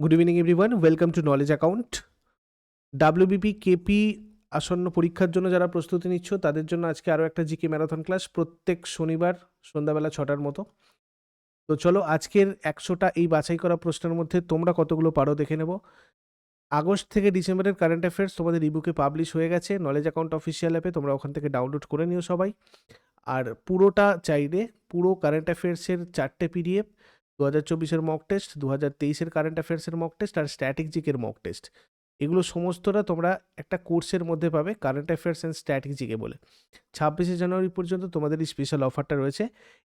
Good evening everyone welcome to knowledge account WBP KP আসন্ন পরীক্ষার জন্য যারা প্রস্তুতি নিচ্ছ, তাদের জন্য আজকে আরও একটা জিকে ম্যারাথন ক্লাস প্রত্যেক শনিবার সন্ধ্যাবেলা ছটার মতো। তো চলো, আজকের একশোটা এই বাছাই করা প্রশ্নের মধ্যে তোমরা কতগুলো পারো দেখে নেব। আগস্ট থেকে ডিসেম্বরের কারেন্ট অ্যাফেয়ার্স তোমাদের ইবুকে পাবলিশ হয়ে গেছে। নলেজ অ্যাকাউন্ট অফিসিয়াল অ্যাপে তোমরা ওখান থেকে ডাউনলোড করে নিও সবাই। আর পুরোটা চাইলে পুরো কারেন্ট অ্যাফেয়ার্সের চারটে পিডিএফ দু হাজার চব্বিশের মক টেস্ট দু হাজার তেইশের কারেন্ট অ্যাফেয়ার্সের মক টেস্ট আর স্ট্র্যাটেজিকের মক টেস্ট এগুলো সমস্তটা তোমরা একটা কোর্সের মধ্যে পাবে কারেন্ট অ্যাফেয়ার্স অ্যান্ড স্ট্র্যাটেজিকে বলে। ছাব্বিশে জানুয়ারি পর্যন্ত তোমাদের এই স্পেশাল অফারটা রয়েছে।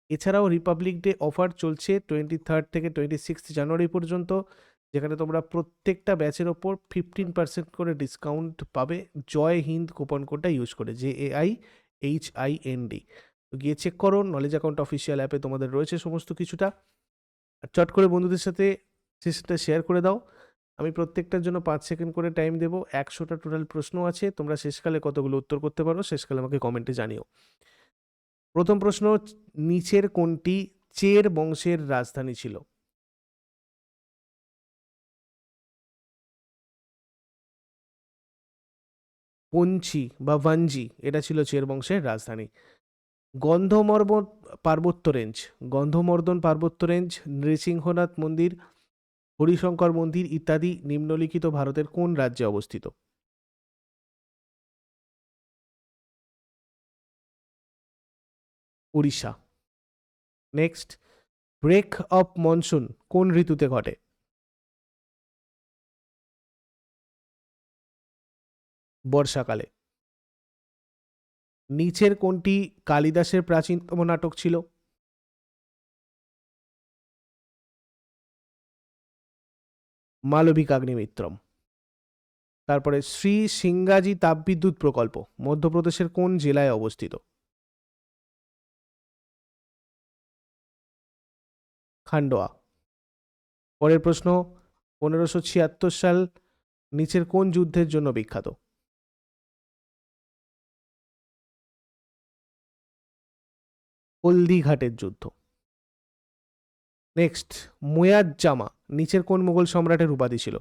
এছাড়াও রিপাবলিক ডে অফার চলছে টোয়েন্টি থার্ড থেকে টোয়েন্টি সিক্স জানুয়ারি পর্যন্ত, যেখানে তোমরা প্রত্যেকটা ব্যাচের ওপর ফিফটিন পার্সেন্ট করে ডিসকাউন্ট পাবে জয় হিন্দ কুপন কোডটা ইউজ করে J A I H I N D তো গিয়ে চেক করো নলেজ অ্যাকাউন্ট অফিসিয়াল অ্যাপে তোমাদের রয়েছে সমস্ত কিছুটা। আর চট করে বন্ধুদের সাথে সেশনটা শেয়ার করে দাও। আমি প্রত্যেকটার জন্য পাঁচ সেকেন্ড করে টাইম দেবো। একশোটা টোটাল প্রশ্ন আছে। তোমরা শেষকালে কতগুলো উত্তর করতে পারো, শেষকালে আমাকে কমেন্টে জানিও। প্রথম প্রশ্ন, নিচের কোনটি চের বংশের রাজধানী ছিল? পঞ্চি বা ভাঞ্জি, এটা ছিল চের বংশের রাজধানী। গন্ধমর্ব পার্বত্য রেঞ্জ, গন্ধমর্দন পার্বত্য রেঞ্জ, নৃসিংহনাথ মন্দির, হরিশঙ্কর মন্দির ইত্যাদি নিম্নলিখিত ভারতের কোন রাজ্যে অবস্থিত? Orissa next, break of monsoon কোন ঋতুতে ঘটে? বর্ষাকালে। নিচের কোনটি কালিদাসের প্রাচীনতম নাটক ছিল? মালবিকাগ্নিমিত্রম তারপরে শ্রী সিঙ্গাজি তাপবিদ্যুৎ প্রকল্প, মধ্যপ্রদেশের কোন জেলায় অবস্থিত? খান্ডোয়া। পরের প্রশ্ন, পনেরোশো ছিয়াত্তর সাল নিচের কোন যুদ্ধের জন্য বিখ্যাত? হলদিঘাটের যুদ্ধ। নেক্সট মুয়াজ্জামা, নিচের কোন মুঘল সম্রাটের উপাধি ছিল?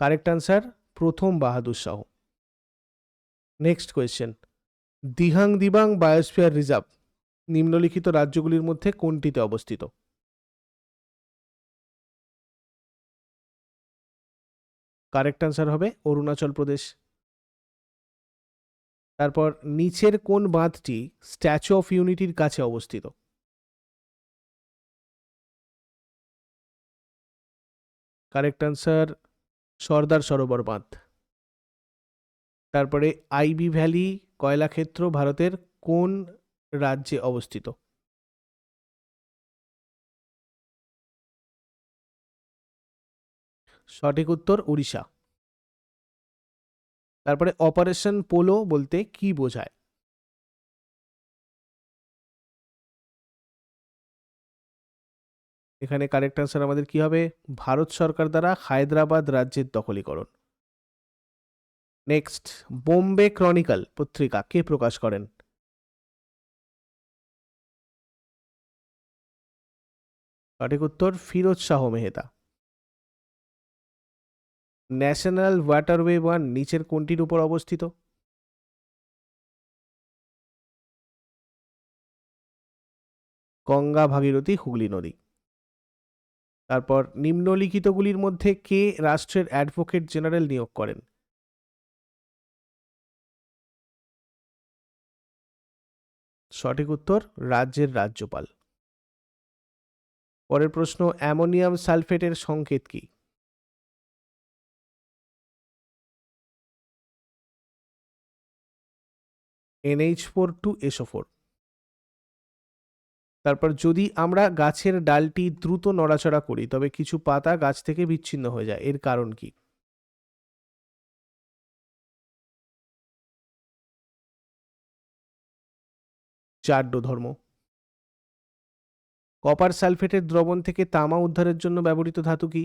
কারেক্ট আনসার প্রথম Bahadur Shah. Next question Dihang Dibang biosphere reserve, নিম্নলিখিত রাজ্যগুলির মধ্যে কোনটিতে অবস্থিত? কারেক্ট আনসার হবে অরুণাচল প্রদেশ। তারপর নিচের কোন বাঁধটি স্ট্যাচু অফ ইউনিটির কাছে অবস্থিত? কারেক্ট আনসার, সর্দার সরোবর বাঁধ। তারপরে আইবি ভ্যালি কয়লাক্ষেত্র ভারতের কোন রাজ্যে অবস্থিত? সঠিক উত্তর উড়িষ্যা। তারপরে অপারেশন পোলো বলতে কি বোঝায়? এখানে কারেক্ট আনসার আমাদের কি হবে? ভারত সরকার দ্বারা হায়দ্রাবাদ রাজ্যের দখলীকরণ। নেক্সট, বোম্বে ক্রনিকল পত্রিকা কে প্রকাশ করেন? সঠিক উত্তর Firoz Shah Mehta. National waterway one নিচের কোনটির উপর অবস্থিত? গঙ্গা ভাগীরথী হুগলি নদী। তারপর নিম্নলিখিতগুলির মধ্যে কে রাষ্ট্রের অ্যাডভোকেট জেনারেল নিয়োগ করেন? সঠিক উত্তর, রাজ্যের রাজ্যপাল। পরের প্রশ্ন, অ্যামোনিয়াম সালফেটের সংকেত কি? NH four two SO four তারপর যদি আমরা গাছের ডালটি দ্রুত নড়াচড়া করি, তবে কিছু পাতা গাছ থেকে বিচ্ছিন্ন হয়ে যায়। এর কারণ কি? চাড্ড ধর্ম কপার সালফেটের দ্রবণ থেকে তামা উদ্ধারের জন্য ব্যবহৃত ধাতু কি?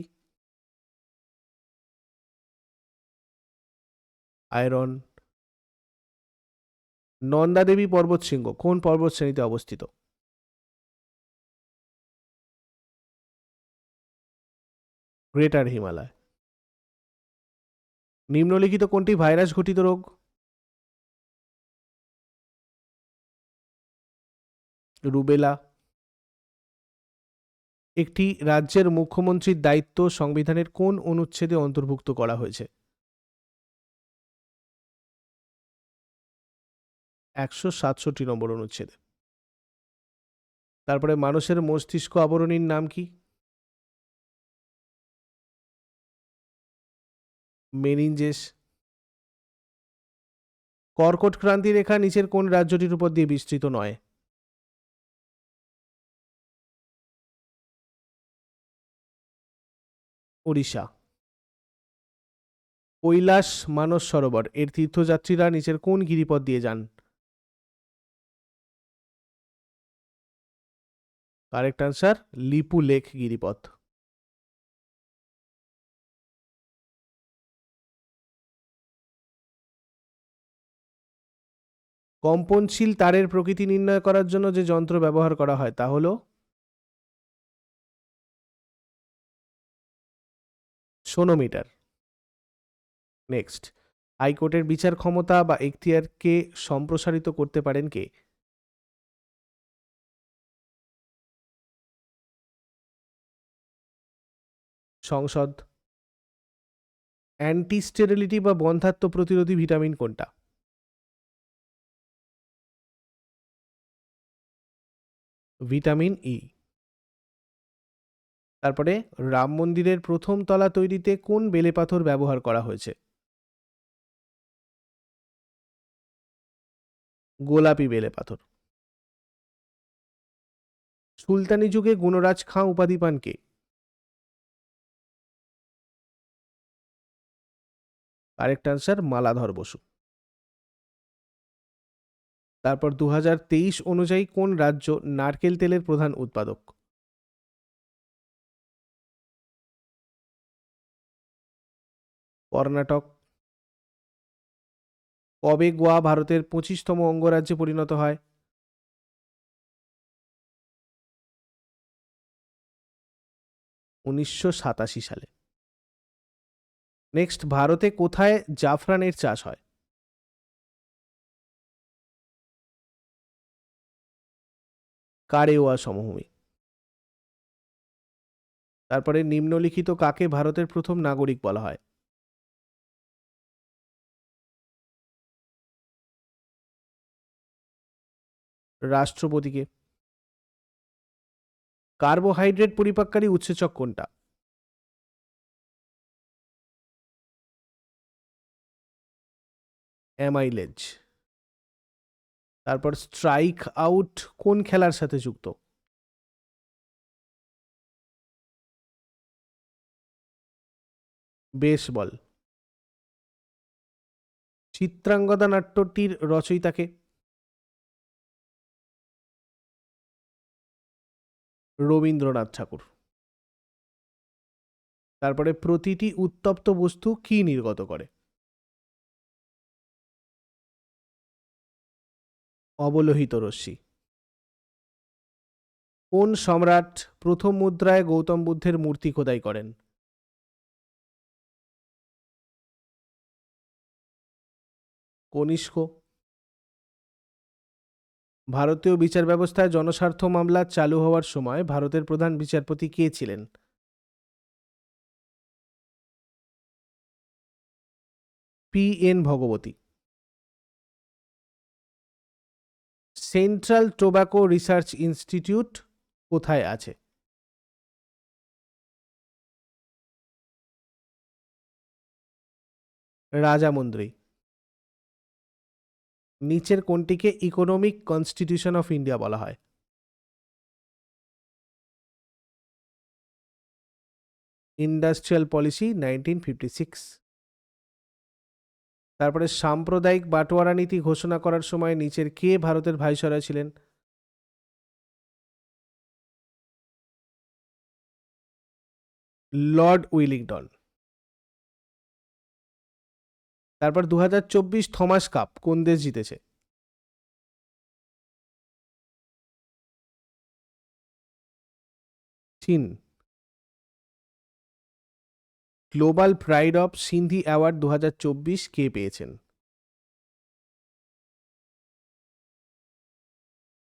আয়রন। নন্দাদেবী পর্বতশৃঙ্গ, কোন পর্বত শ্রেণীতে অবস্থিত? গ্রেটার হিমালয়। নিম্নলিখিত কোনটি ভাইরাস ঘটিত রোগ? রুবেলা। একটি রাজ্যের মুখ্যমন্ত্রীর দায়িত্ব সংবিধানের কোন অনুচ্ছেদে অন্তর্ভুক্ত করা হয়েছে? একশো সাতষট্টি নম্বর অনুচ্ছেদে। তারপরে মানুষের মস্তিষ্ক আবরণীর নাম কি? মেনিনজেস কর্কট ক্রান্তি রেখা নিচের কোন রাজ্যটির উপর দিয়ে বিস্তৃত নয়? ওড়িশা। কৈলাস মানস সরোবর, এর তীর্থযাত্রীরা নিচের কোন গিরিপথ দিয়ে যান? কারেক্ট আনসার লিপু লেক গিরিপথ কম্পনশীল তারের প্রকৃতি নির্ণয় করার জন্য যে যন্ত্র ব্যবহার করা হয়, তা হলো সোনোমিটার। নেক্সট হাইকোর্টের বিচার ক্ষমতা বা এখতিয়ারকে সম্প্রসারিত করতে পারেন কে? সংসদ। অ্যান্টি স্টেরিলিটি বা বন্ধাত্ম প্রতিরোধী ভিটামিন কোনটা? ভিটামিন ই তারপরে রাম মন্দিরের প্রথম তলা তৈরিতে কোন বেলে পাথর ব্যবহার করা হয়েছে? গোলাপি বেলে পাথর। সুলতানি যুগে গুণরাজ খাঁ উপাধি পান কে? Correct answer Maladhar Basu. তারপর দু হাজার তেইশ অনুযায়ী কোন রাজ্য নারকেল তেলের প্রধান উৎপাদক? কর্ণাটক। কবে গোয়া ভারতের পঁচিশতম অঙ্গরাজ্যে পরিণত হয়? উনিশশো সাতাশি সালে। নেক্সট ভারতে কোথায় জাফরানের চাষ হয়? কারেওয়া সমভূমি। তারপরে নিম্নলিখিত কাকে ভারতের প্রথম নাগরিক বলা হয়? রাষ্ট্রপতিকে। কার্বোহাইড্রেট পরিপাককারী উৎসেচক কোনটা? অ্যামাইলেজ তারপর স্ট্রাইক আউট কোন খেলার সাথে যুক্ত? বেসবল চিত্রাঙ্গদা নাট্যটির রচয়িতাকে রবীন্দ্রনাথ ঠাকুর। তারপরে প্রতিটি উত্তপ্ত বস্তু কি নির্গত করে? অবলোহিত রশ্মি। কোন সম্রাট প্রথম মুদ্রায় গৌতম বুদ্ধের মূর্তি খোদাই করেন? কনিষ্ক। ভারতীয় বিচার ব্যবস্থায় জনস্বার্থ মামলা চালু হওয়ার সময় ভারতের প্রধান বিচারপতি কে ছিলেন? P N Bhagwati. Central tobacco research institute কোথায় আছে? রাজামন্দ্রী। নিচের কোনটিকে ইকোনমিক কনস্টিটিউশন অফ ইন্ডিয়া বলা হয়? Industrial policy nineteen fifty six. তারপরে সাম্প্রদায়িক বাটোয়ারা নীতি ঘোষণা করার সময় নিচের কে ভারতের ভাইসরয় ছিলেন? Lord Willingdon. তারপর দু হাজার চব্বিশ থমাস কাপ, কোন দেশ জিতেছে? চীন। Global pride of Sindhi award দু হাজার চব্বিশ কে পেয়েছেন?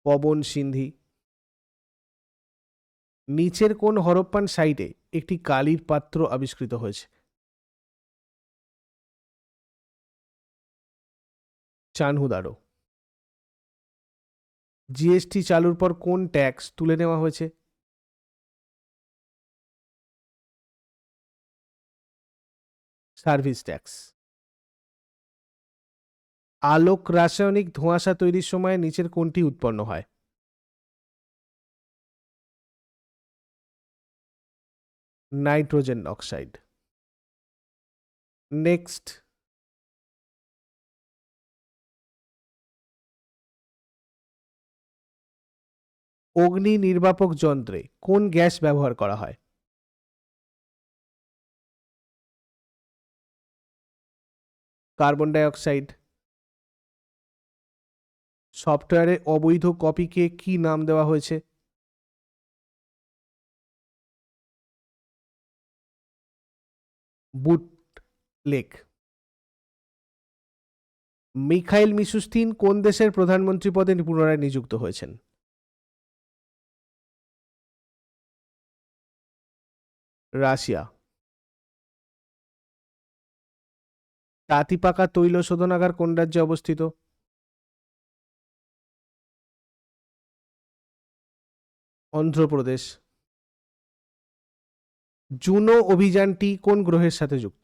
পবন সিন্ধি। নিচের কোন হরপ্পান সাইটে একটি কালির পাত্র আবিষ্কৃত হয়েছে? চানহুদারো। জিএসটি চালুর পর কোন ট্যাক্স তুলে নেওয়া হয়েছে? Service tax. আলোক রাসায়নিক ধোঁয়াশা তৈরির সময় নিচের কোনটি উৎপন্ন হয়? Nitrogen oxide. নেক্সট। অগ্নি নির্বাপক যন্ত্রে কোন গ্যাস ব্যবহার করা হয়? Carbon dioxide. সফটওয়্যারে অবৈধ কপিকে কি নাম দেওয়া হয়েছে? বুট লেক মিখাইল মিশুস্তিন কোন দেশের প্রধানমন্ত্রী পদে পুনরায় নিযুক্ত হয়েছেন? রাশিয়া। তাঁতিপাকা তৈল শোধনাগার কোন রাজ্যে অবস্থিত? অন্ধ্রপ্রদেশ। জুনো অভিযানটি কোন গ্রহের সাথে যুক্ত?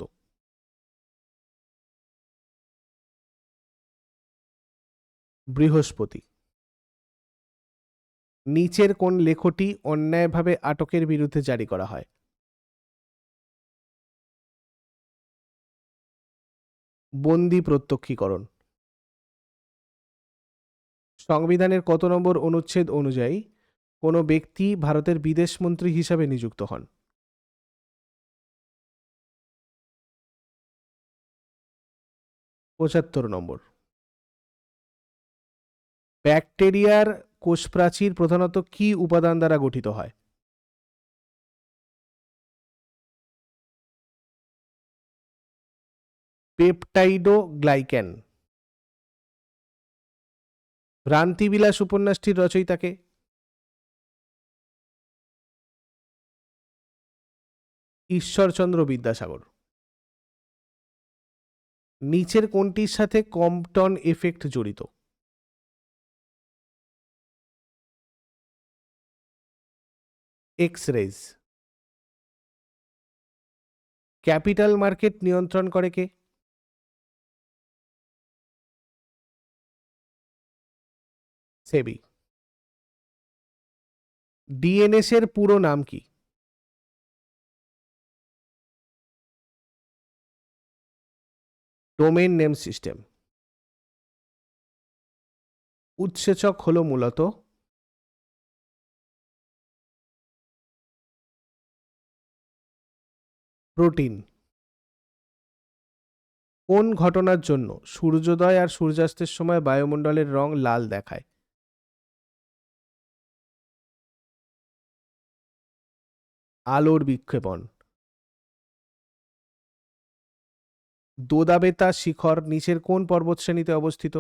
বৃহস্পতি। নিচের কোন লেখটি অন্যায়ভাবে আটকের বিরুদ্ধে জারি করা হয়? বন্দি প্রত্যক্ষীকরণ। সংবিধানের কত নম্বর অনুচ্ছেদ অনুযায়ী কোনো ব্যক্তি ভারতের বিদেশমন্ত্রী হিসাবে নিযুক্ত হন? পঁচাত্তর নম্বর। ব্যাকটেরিয়ার কোষপ্রাচীর প্রধানত কি উপাদান দ্বারা গঠিত হয়? পেপটাইডোগ্লাইক্যান ভ্রান্তিবিলাস উপন্যাসটির রচয়িতাকে। ঈশ্বরচন্দ্র বিদ্যাসাগর। নিচের কোনটির সাথে কম্পটন এফেক্ট জড়িত? এক্স রেজ ক্যাপিটাল মার্কেট নিয়ন্ত্রণ করে কে? সেবি। ডিএনএস এর পুরো নাম কি? Domain name system. উৎসেচক হলো মূলত প্রোটিন। কোন ঘটনার জন্য সূর্যোদয় আর সূর্যাস্তের সময় বায়ুমণ্ডলের রং লাল দেখায়? আলোর বিক্ষেপণ। দোদাবেতা শিখর নিচের কোন পর্বতশ্রেণীতে অবস্থিত?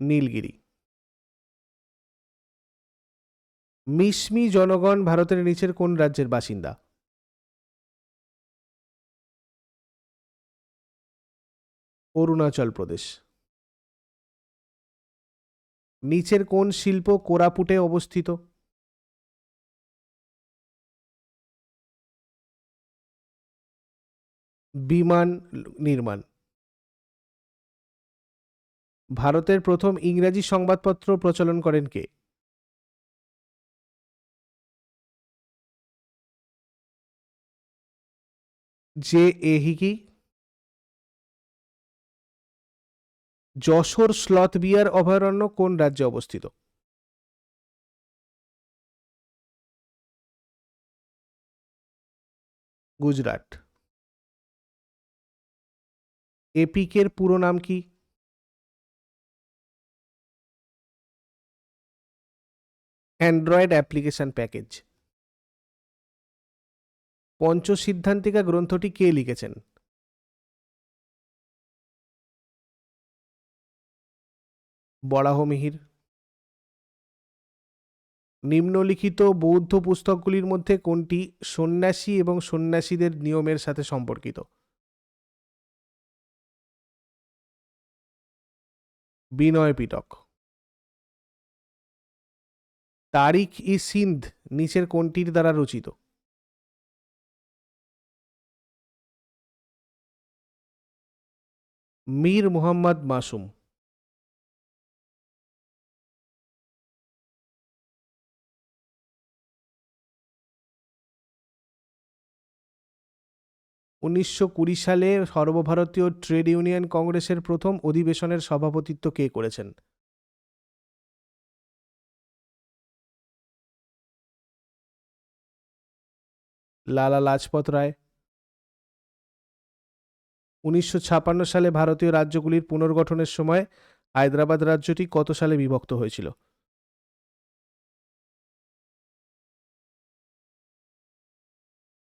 নীলগিরি। মিশমি জনগণ ভারতের নিচের কোন রাজ্যের বাসিন্দা? অরুণাচল প্রদেশ। নিচের কোন শিল্প কোরাপুটে অবস্থিত? বিমান নির্মাণ। ভারতের প্রথম ইংরেজি সংবাদপত্র প্রচলন করেন কে? J A Hicky Jessore sloth bear অভয়ারণ্য কোন রাজ্যে অবস্থিত? গুজরাট। এপিকের পুরো নাম কি? Android application package. পঞ্চসিদ্ধান্তিকা গ্রন্থটি কে লিখেছেন? বরাহমিহির নিম্নলিখিত বৌদ্ধ পুস্তকগুলির মধ্যে কোনটি সন্ন্যাসী এবং সন্ন্যাসীদের নিয়মের সাথে সম্পর্কিত? বিনয় পিটক তারিখ ই সিন্ধ নিচের কোনটির দ্বারা রচিত? মীর মুহাম্মদ মাসুম। উনিশশো কুড়ি সালে সর্বভারতীয় ট্রেড ইউনিয়ন কংগ্রেসের প্রথম অধিবেশনের সভাপতিত্ব কে করেছেন? লালা লাজপত রায়। উনিশশো সালে ভারতীয় রাজ্যগুলির পুনর্গঠনের সময় হায়দ্রাবাদ রাজ্যটি কত সালে বিভক্ত হয়েছিল?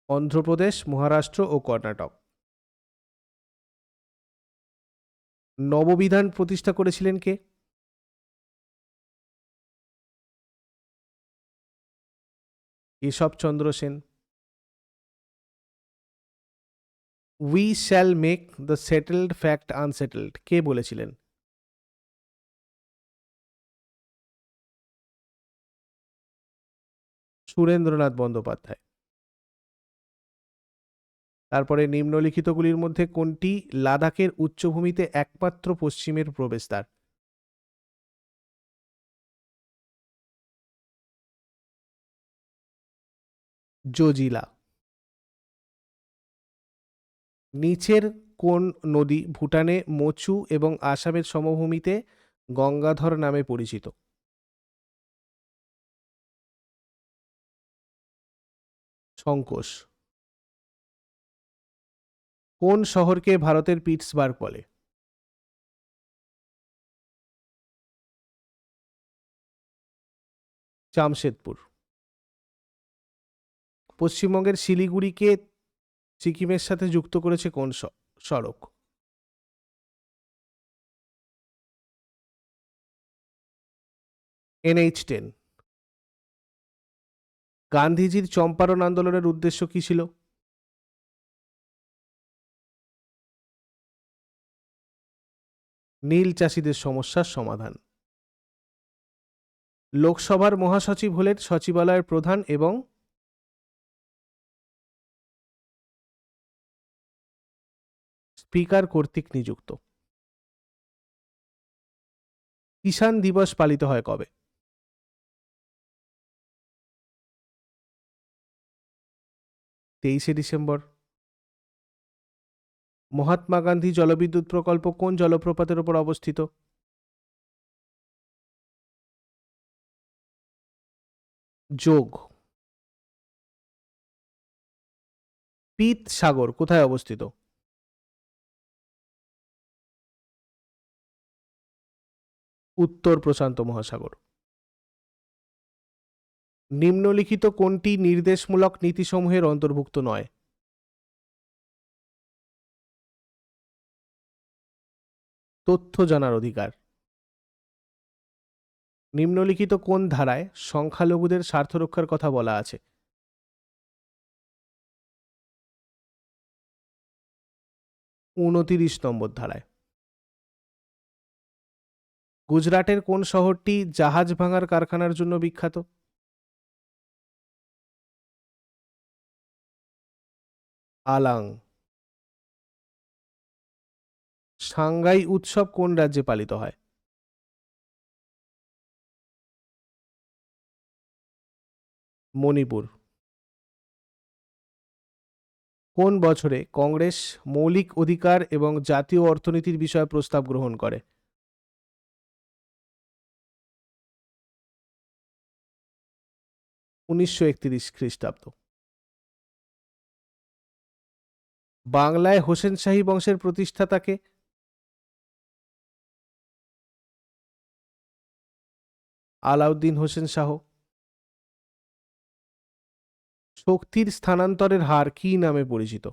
অন্ধ্রপ্রদেশ, মহারাষ্ট্র ও কর্ণাটক। নববিধান প্রতিষ্ঠা করেছিলেন কে? Keshabchandra Sen. We shall make the settled fact unsettled কে বলেছিলেন? সুরেন্দ্রনাথ বন্দ্যোপাধ্যায়। তারপরে নিম্নলিখিতগুলির মধ্যে কোনটি লাদাখের উচ্চভূমিতে একমাত্র পশ্চিমের প্রবেশদ্বার? জোজিলা। নিচের কোন নদী ভুটানে মোচু এবং আসামের সমভূমিতে গঙ্গাধর নামে পরিচিত? সংকোষ কোন শহরকে ভারতের পিটসবার্গ বলে? জামশেদপুর। পশ্চিমবঙ্গের শিলিগুড়িকে সিকিমের সাথে যুক্ত করেছে কোন সড়ক? NH ten. গান্ধীজির চম্পারণ আন্দোলনের উদ্দেশ্য কি ছিল? নীল চাষিদের সমস্যার সমাধান। লোকসভার মহাসচিব হলেন সচিবালয়ের প্রধান এবং স্পিকার কর্তৃক নিযুক্ত। কিষাণ দিবস পালিত হয় কবে? তেইশে ডিসেম্বর। মহাত্মা গান্ধী জলবিদ্যুৎ প্রকল্প কোন জলপ্রপাতের উপর অবস্থিত? যোগ। পিত সাগর কোথায় অবস্থিত? উত্তর প্রশান্ত মহাসাগর। নিম্নলিখিত কোনটি নির্দেশমূলক নীতিসমূহের অন্তর্ভুক্ত নয়? তথ্য জানার অধিকার। নিম্নলিখিত কোন ধারায় সংখ্যালঘুদের স্বার্থ রক্ষার কথা বলা আছে? উনতিরিশ নম্বর ধারায়। গুজরাটের কোন শহরটি জাহাজ ভাঙার কারখানার জন্য বিখ্যাত? আলাং। সাংগাই উৎসব কোন রাজ্যে পালিত হয়? মণিপুর। কোন বছরে কংগ্রেস মৌলিক অধিকার এবং জাতীয় অর্থনীতির বিষয়ে প্রস্তাব গ্রহণ করে? উনিশশো একত্রিশ খ্রিস্টাব্দ। বাংলায় হোসেন শাহী বংশের প্রতিষ্ঠাতাকে আলাউদ্দিন হোসেন শাহ। শক্তির স্থানান্তরের হার কি নামে পরিচিত?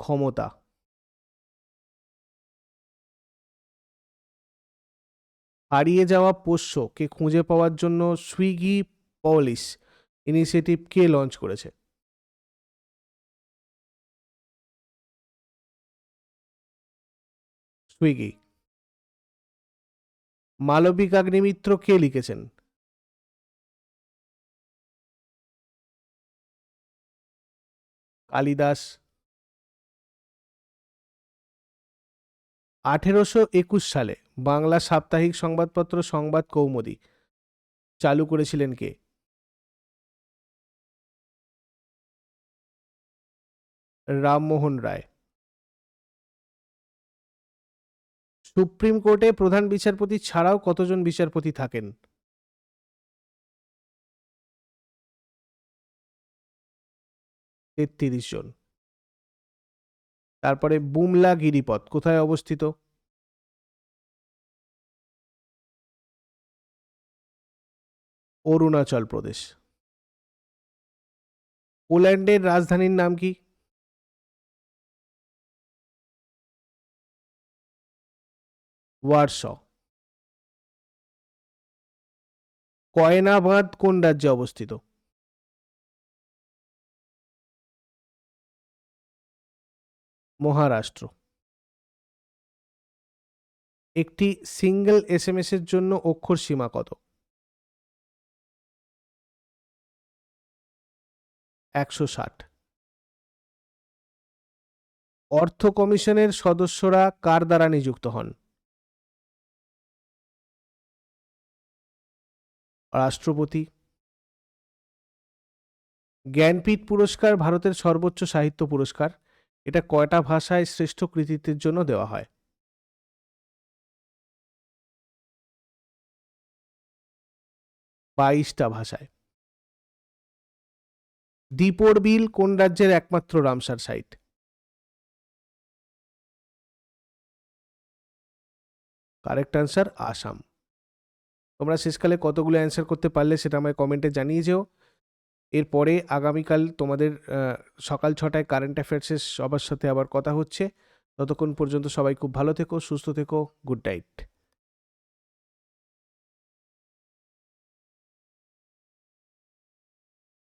ক্ষমতা। হারিয়ে যাওয়া পোষ্য কে খুঁজে পাওয়ার জন্য সুইগি পলিশ ইনিশিয়েটিভ কে লঞ্চ করেছে? সুইগি। মালবিক অগ্নিমিত্র কে লিখেছেন? কালিদাস। আঠেরোশো একুশ সালে বাংলা সাপ্তাহিক সংবাদপত্র সংবাদ কৌমুদী। চালু করেছিলেন কে? রামমোহন রায়। সুপ্রিম কোর্টে প্রধান বিচারপতি ছাড়াও কতজন বিচারপতি থাকেন? তেত্রিশ জন। তারপরে বুমলা গিরিপথ, কোথায় অবস্থিত? অরুণাচল প্রদেশ। পোল্যান্ডের রাজধানীর নাম কি? ওয়ারশ কয়না বাঁধ কোন রাজ্যে অবস্থিত? মহারাষ্ট্র। একটি সিঙ্গেল এসএমএস এর জন্য অক্ষর সীমা কত? একশো ষাট। অর্থ কমিশনের সদস্যরা কার দ্বারা নিযুক্ত হন? রাষ্ট্রপতি। জ্ঞানপীঠ পুরস্কার ভারতের সর্বোচ্চ সাহিত্য পুরস্কার। এটা কয়টা ভাষায় শ্রেষ্ঠ কৃতিত্বের জন্য দেওয়া হয়? বাইশটা ভাষায়। দীপর বিল কোন রাজ্যের একমাত্র Ramsar site? Correct answer Assam. তোমরা শেষকালে কতগুলো অ্যান্সার করতে পারলে সেটা আমায় কমেন্টে জানিয়ে যেও। এরপরে আগামীকাল তোমাদের সকাল ছটায় কারেন্ট অ্যাফেয়ার্সের সবার সাথে আবার কথা হচ্ছে। ততক্ষণ পর্যন্ত সবাই খুব ভালো থেকো, সুস্থ থেকো গুড নাইট